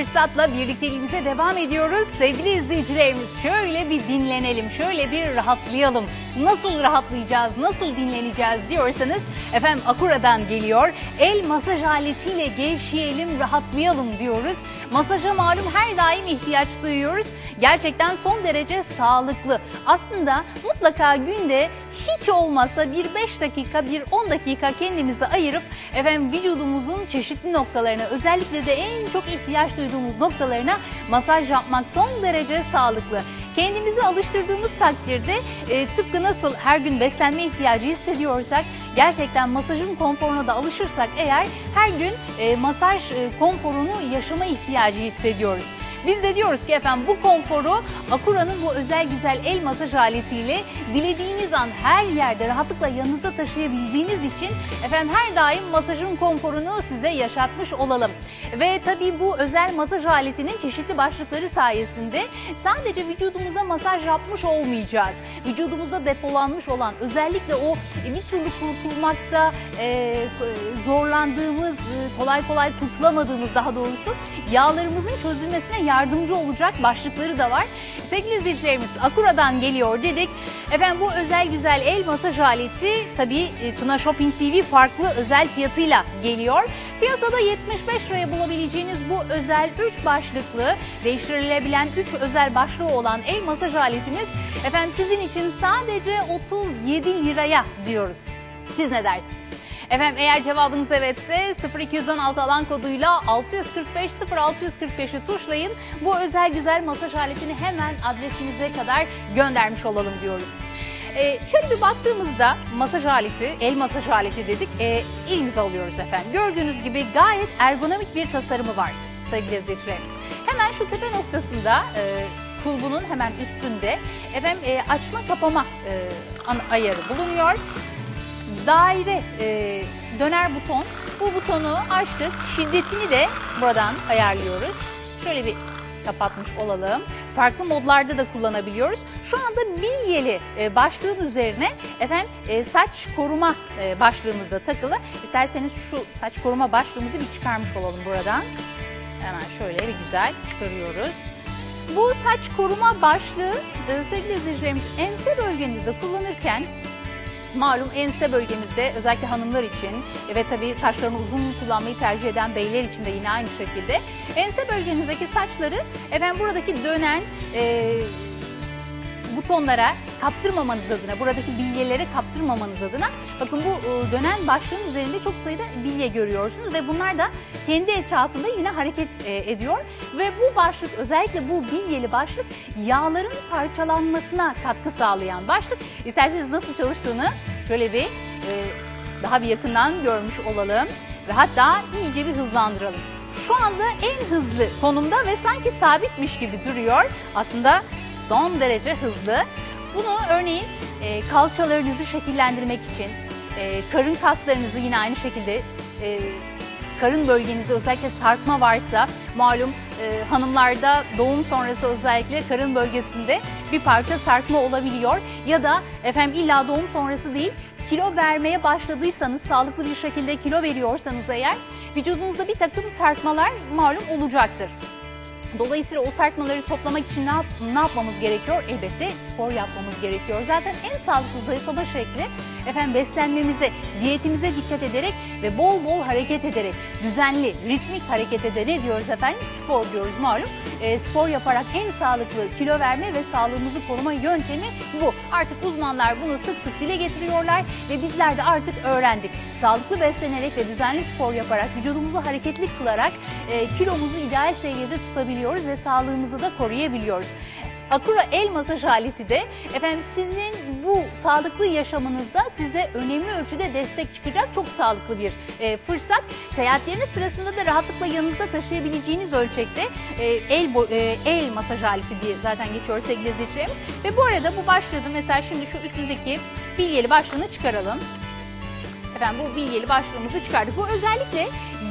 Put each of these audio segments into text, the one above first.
Fırsatla birlikteliğimize devam ediyoruz. Sevgili izleyicilerimiz şöyle bir dinlenelim, şöyle bir rahatlayalım. Nasıl rahatlayacağız, nasıl dinleneceğiz diyorsanız efendim Akura'dan geliyor. El masaj aletiyle gevşeyelim, rahatlayalım diyoruz. Masaja malum her daim ihtiyaç duyuyoruz. Gerçekten son derece sağlıklı. Aslında mutlaka günde hiç olmasa bir 5 dakika, bir 10 dakika kendimizi ayırıp efendim vücudumuzun çeşitli noktalarına özellikle de en çok ihtiyaç duyduğumuz noktalarına masaj yapmak son derece sağlıklı. Kendimizi alıştırdığımız takdirde e, tıpkı nasıl her gün beslenme ihtiyacı hissediyorsak gerçekten masajın konforuna da alışırsak eğer her gün e, masaj e, konforunu yaşama ihtiyacı hissediyoruz. Biz de diyoruz ki efendim bu konforu Akura'nın bu özel güzel el masaj aletiyle dilediğiniz an her yerde rahatlıkla yanınızda taşıyabildiğiniz için efendim her daim masajın konforunu size yaşatmış olalım. Ve tabii bu özel masaj aletinin çeşitli başlıkları sayesinde sadece vücudumuza masaj yapmış olmayacağız. Vücudumuzda depolanmış olan özellikle o bir türlü kurtulmakta e, zorlandığımız, e, kolay kolay kurtulamadığımız daha doğrusu yağlarımızın çözülmesine yardımcı olacak başlıkları da var. Sevgili izleyicilerimiz Akura'dan geliyor dedik. Efendim bu özel güzel el masaj aleti tabii e, Tuna Shopping TV farklı özel fiyatıyla geliyor. Piyasada 75 liraya bulabileceğiniz bu özel 3 başlıklı değiştirilebilen 3 özel başlığı olan el masaj aletimiz efendim sizin için sadece 37 liraya diyoruz. Siz ne dersiniz? Efendim eğer cevabınız evetse 0216 alan koduyla 645 0645'i tuşlayın. Bu özel güzel masaj aletini hemen adresinize kadar göndermiş olalım diyoruz. Ee, şöyle bir baktığımızda masaj aleti, el masaj aleti dedik, e, elimize alıyoruz efendim. Gördüğünüz gibi gayet ergonomik bir tasarımı var sevgili izleyicilerimiz. Hemen şu tepe noktasında e, kulbunun hemen üstünde efendim e, açma kapama e, ayarı bulunuyor daire e, döner buton. Bu butonu açtık. Şiddetini de buradan ayarlıyoruz. Şöyle bir kapatmış olalım. Farklı modlarda da kullanabiliyoruz. Şu anda bilyeli e, başlığın üzerine efendim e, saç koruma e, başlığımızda takılı. İsterseniz şu saç koruma başlığımızı bir çıkarmış olalım buradan. Hemen şöyle bir güzel çıkarıyoruz. Bu saç koruma başlığı sevgili izleyicilerimiz ense bölgenizde kullanırken Malum ense bölgemizde özellikle hanımlar için ve tabii saçlarını uzun kullanmayı tercih eden beyler için de yine aynı şekilde. Ense bölgenizdeki saçları efendim buradaki dönen e, butonlara kaptırmamanız adına, buradaki bilyelere kaptırmamanız adına bakın bu e, dönen başlığın üzerinde çok sayıda bilye görüyorsunuz ve bunlar da kendi etrafında yine hareket e, ediyor ve bu başlık özellikle bu bilyeli başlık yağların parçalanmasına katkı sağlayan başlık. İsterseniz nasıl çalıştığını şöyle bir e, daha bir yakından görmüş olalım ve hatta iyice bir hızlandıralım. Şu anda en hızlı konumda ve sanki sabitmiş gibi duruyor. Aslında son derece hızlı. Bunu örneğin e, kalçalarınızı şekillendirmek için, e, karın kaslarınızı yine aynı şekilde e, karın bölgenize özellikle sarkma varsa malum e, hanımlarda doğum sonrası özellikle karın bölgesinde bir parça sarkma olabiliyor ya da efendim illa doğum sonrası değil kilo vermeye başladıysanız sağlıklı bir şekilde kilo veriyorsanız eğer vücudunuzda bir takım sarkmalar malum olacaktır. Dolayısıyla o sarkmaları toplamak için ne, yap ne yapmamız gerekiyor? Elbette spor yapmamız gerekiyor. Zaten en sağlıklı zayıflama şekli efendim beslenmemize, diyetimize dikkat ederek ve bol bol hareket ederek, düzenli, ritmik hareket ederek ne diyoruz efendim? Spor diyoruz malum. E, spor yaparak en sağlıklı kilo verme ve sağlığımızı koruma yöntemi bu. Artık uzmanlar bunu sık sık dile getiriyorlar ve bizler de artık öğrendik. Sağlıklı beslenerek ve düzenli spor yaparak, vücudumuzu hareketli kılarak e, kilomuzu ideal seviyede tutabiliyoruz ve sağlığımızı da koruyabiliyoruz. Akura el masaj aleti de efendim sizin bu sağlıklı yaşamınızda size önemli ölçüde destek çıkacak çok sağlıklı bir e, fırsat. Seyahatleriniz sırasında da rahatlıkla yanınızda taşıyabileceğiniz ölçekte e, el e, el masaj aleti diye zaten geçiyor sevgili izleyicilerimiz. Ve bu arada bu başlığı mesela şimdi şu üstündeki bilyeli başlığını çıkaralım. Efendim bu bilyeli başlığımızı çıkardık. Bu özellikle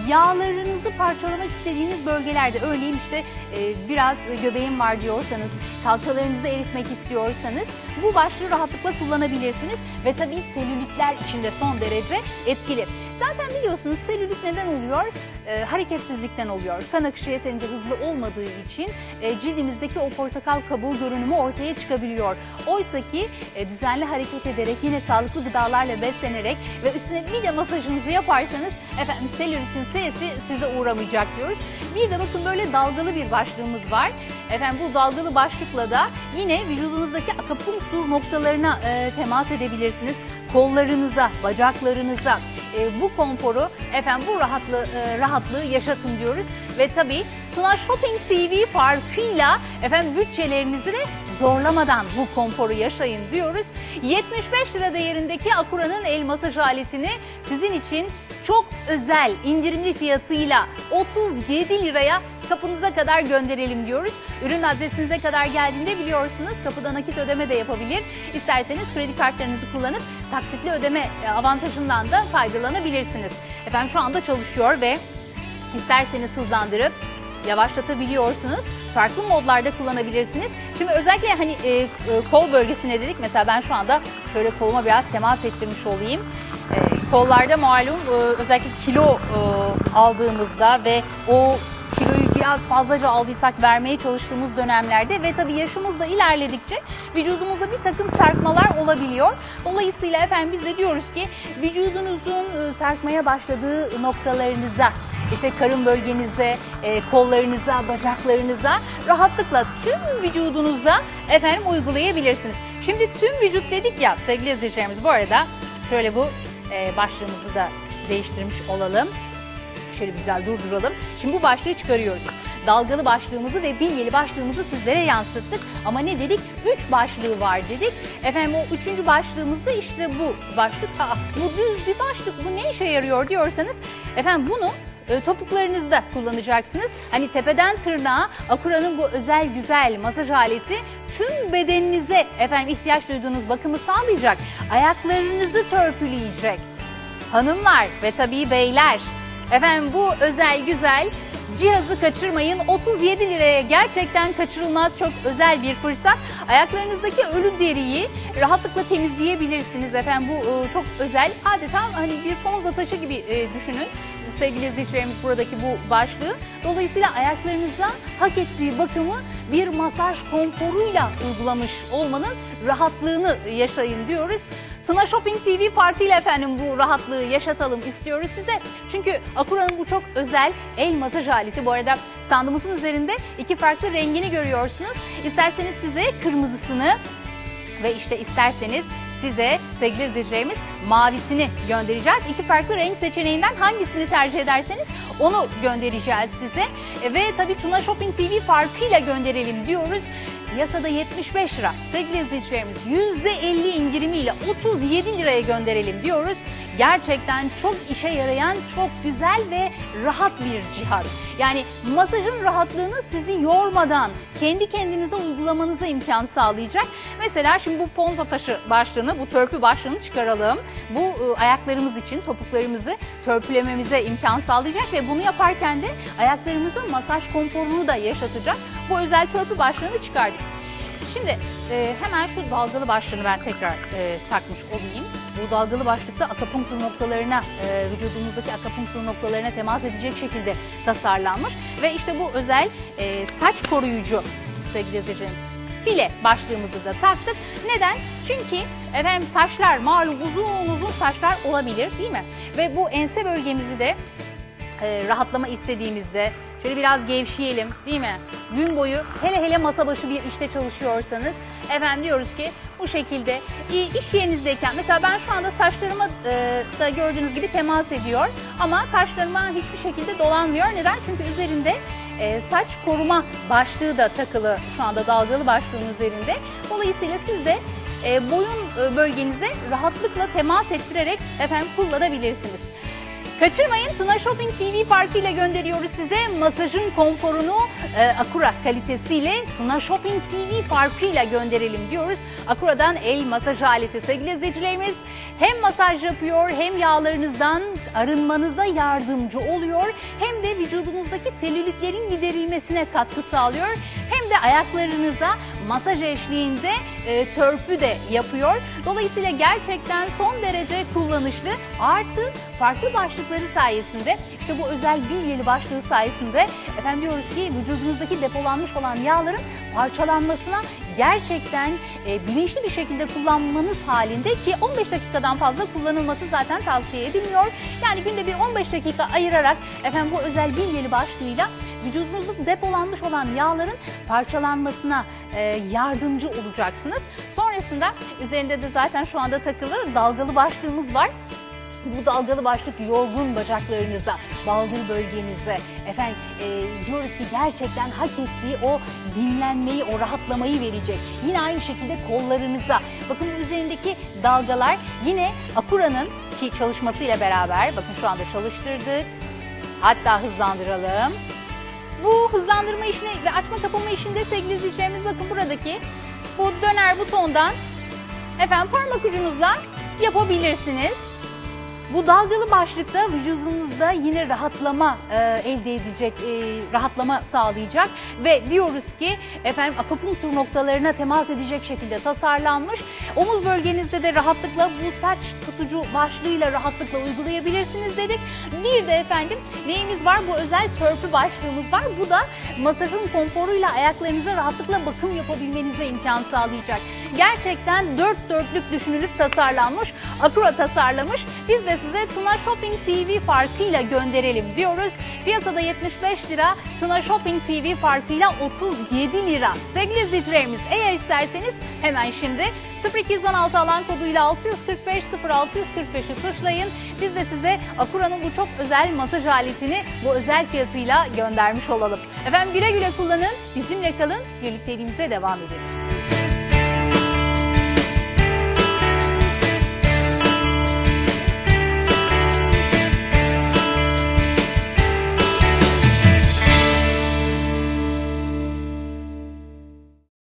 yağlarınızı parçalamak istediğiniz bölgelerde örneğin işte e, biraz göbeğim var diyorsanız, kalçalarınızı eritmek istiyorsanız bu başlığı rahatlıkla kullanabilirsiniz ve tabii selülitler için de son derece etkili. Zaten biliyorsunuz selülit neden oluyor? E, hareketsizlikten oluyor. Kan akışı yeterince hızlı olmadığı için e, cildimizdeki o portakal kabuğu görünümü ortaya çıkabiliyor. Oysa ki e, düzenli hareket ederek yine sağlıklı gıdalarla beslenerek ve üstüne bir de masajınızı yaparsanız efendim selülitin sesi size uğramayacak diyoruz. Bir de bakın böyle dalgalı bir başlığımız var. Efendim bu dalgalı başlıkla da yine vücudunuzdaki akupunktur noktalarına e, temas edebilirsiniz. Kollarınıza, bacaklarınıza e, bu konforu efendim bu rahatlığı, e, rahatlığı yaşatın diyoruz. Ve tabii Tuna Shopping TV farkıyla efendim bütçelerinizi de zorlamadan bu konforu yaşayın diyoruz. 75 lira değerindeki Akura'nın el masaj aletini sizin için çok özel indirimli fiyatıyla 37 liraya kapınıza kadar gönderelim diyoruz. Ürün adresinize kadar geldiğinde biliyorsunuz kapıda nakit ödeme de yapabilir. İsterseniz kredi kartlarınızı kullanıp taksitli ödeme e, avantajından da faydalanabilirsiniz. Efendim şu anda çalışıyor ve isterseniz hızlandırıp yavaşlatabiliyorsunuz. Farklı modlarda kullanabilirsiniz. Şimdi özellikle hani e, e, kol bölgesine dedik. Mesela ben şu anda şöyle koluma biraz temas ettirmiş olayım. E, kollarda malum e, özellikle kilo e, aldığımızda ve o kiloyu biraz fazlaca aldıysak vermeye çalıştığımız dönemlerde ve tabii yaşımız da ilerledikçe vücudumuzda bir takım sarkmalar olabiliyor. Dolayısıyla efendim biz de diyoruz ki vücudunuzun e, sarkmaya başladığı noktalarınıza işte karın bölgenize, e, kollarınıza, bacaklarınıza rahatlıkla tüm vücudunuza efendim uygulayabilirsiniz. Şimdi tüm vücut dedik ya sevgili izleyicilerimiz bu arada şöyle bu e, başlığımızı da değiştirmiş olalım. Şöyle güzel durduralım. Şimdi bu başlığı çıkarıyoruz. Dalgalı başlığımızı ve bilyeli başlığımızı sizlere yansıttık. Ama ne dedik? Üç başlığı var dedik. Efendim o üçüncü başlığımızda işte bu başlık. Aa, bu düz bir başlık. Bu ne işe yarıyor diyorsanız. Efendim bunu e, topuklarınızda kullanacaksınız. Hani tepeden tırnağa Akura'nın bu özel güzel masaj aleti tüm bedeninize efendim ihtiyaç duyduğunuz bakımı sağlayacak. Ayaklarınızı törpüleyecek. Hanımlar ve tabii beyler efendim bu özel güzel cihazı kaçırmayın. 37 liraya gerçekten kaçırılmaz çok özel bir fırsat. Ayaklarınızdaki ölü deriyi rahatlıkla temizleyebilirsiniz efendim. Bu e, çok özel. Adeta hani bir ponza taşı gibi e, düşünün sevgili izleyicilerimiz buradaki bu başlığı. Dolayısıyla ayaklarınıza hak ettiği bakımı bir masaj konforuyla uygulamış olmanın rahatlığını yaşayın diyoruz. Tuna Shopping TV farkıyla efendim bu rahatlığı yaşatalım istiyoruz size. Çünkü Akura'nın bu çok özel el masaj aleti. Bu arada standımızın üzerinde iki farklı rengini görüyorsunuz. İsterseniz size kırmızısını ve işte isterseniz size sevgili izleyicilerimiz mavisini göndereceğiz. İki farklı renk seçeneğinden hangisini tercih ederseniz onu göndereceğiz size. Ve tabii Tuna Shopping TV farkıyla gönderelim diyoruz. Yasada 75 lira. Sevgili izleyicilerimiz %50 indirimiyle 37 liraya gönderelim diyoruz. Gerçekten çok işe yarayan, çok güzel ve rahat bir cihaz. Yani masajın rahatlığını sizi yormadan kendi kendinize uygulamanıza imkan sağlayacak. Mesela şimdi bu ponza taşı başlığını, bu törpü başlığını çıkaralım. Bu ıı, ayaklarımız için topuklarımızı törpülememize imkan sağlayacak ve bunu yaparken de ayaklarımızın masaj konforunu da yaşatacak. Bu özel törpü başlığını çıkardık. Şimdi e, hemen şu dalgalı başlığını ben tekrar e, takmış olayım. Bu dalgalı başlıkta akapunktur noktalarına, e, vücudumuzdaki akapunktur noktalarına temas edecek şekilde tasarlanmış. Ve işte bu özel e, saç koruyucu sevgili izleyicilerimiz. File başlığımızı da taktık. Neden? Çünkü efendim saçlar malum uzun uzun saçlar olabilir değil mi? Ve bu ense bölgemizi de e, rahatlama istediğimizde şöyle biraz gevşeyelim değil mi? Gün boyu hele hele masa başı bir işte çalışıyorsanız efendim diyoruz ki bu şekilde iş yerinizdeyken mesela ben şu anda saçlarıma e, da gördüğünüz gibi temas ediyor ama saçlarıma hiçbir şekilde dolanmıyor. Neden? Çünkü üzerinde e, saç koruma başlığı da takılı şu anda dalgalı başlığın üzerinde. Dolayısıyla siz de e, boyun e, bölgenize rahatlıkla temas ettirerek efendim kullanabilirsiniz. Kaçırmayın Tuna Shopping TV farkıyla gönderiyoruz size masajın konforunu e, Akura kalitesiyle Tuna Shopping TV farkıyla gönderelim diyoruz. Akura'dan el masaj aleti sevgili izleyicilerimiz. Hem masaj yapıyor hem yağlarınızdan arınmanıza yardımcı oluyor. Hem de vücudunuzdaki selülitlerin giderilmesine katkı sağlıyor. Hem de ayaklarınıza masaj eşliğinde e, törpü de yapıyor. Dolayısıyla gerçekten son derece kullanışlı artı farklı başlıkları sayesinde işte bu özel bilyeli başlığı sayesinde efendim diyoruz ki vücudunuzdaki depolanmış olan yağların parçalanmasına gerçekten e, bilinçli bir şekilde kullanmanız halinde ki 15 dakikadan fazla kullanılması zaten tavsiye edilmiyor. Yani günde bir 15 dakika ayırarak efendim bu özel bilyeli başlığıyla vücudunuzda depolanmış olan yağların parçalanmasına e, yardımcı olacaksınız. Sonrasında üzerinde de zaten şu anda takılı dalgalı başlığımız var. Bu dalgalı başlık yorgun bacaklarınıza, baldır bölgenize, efendim e, diyoruz ki gerçekten hak ettiği o dinlenmeyi, o rahatlamayı verecek. Yine aynı şekilde kollarınıza. Bakın üzerindeki dalgalar yine Akura'nın ki çalışmasıyla beraber, bakın şu anda çalıştırdık. Hatta hızlandıralım. Bu hızlandırma işini ve açma kapama işinde sevgili izleyicilerimiz bakın buradaki bu döner butondan efendim parmak ucunuzla yapabilirsiniz. Bu dalgalı başlıkta vücudunuzda yine rahatlama e, elde edecek, e, rahatlama sağlayacak ve diyoruz ki efendim akupunktur noktalarına temas edecek şekilde tasarlanmış. Omuz bölgenizde de rahatlıkla bu saç tutucu başlığıyla rahatlıkla uygulayabilirsiniz dedik. Bir de efendim neyimiz var? Bu özel törpü başlığımız var. Bu da masajın konforuyla ayaklarınıza rahatlıkla bakım yapabilmenize imkan sağlayacak. Gerçekten dört dörtlük düşünülüp tasarlanmış. Akura tasarlamış. Biz de size Tuna Shopping TV farkıyla gönderelim diyoruz. Piyasada 75 lira, Tuna Shopping TV farkıyla 37 lira. Sevgili izleyicilerimiz eğer isterseniz hemen şimdi 0216 alan koduyla 645 0645'i tuşlayın. Biz de size Akura'nın bu çok özel masaj aletini bu özel fiyatıyla göndermiş olalım. Efendim güle güle kullanın, bizimle kalın, birlikteliğimize devam edelim.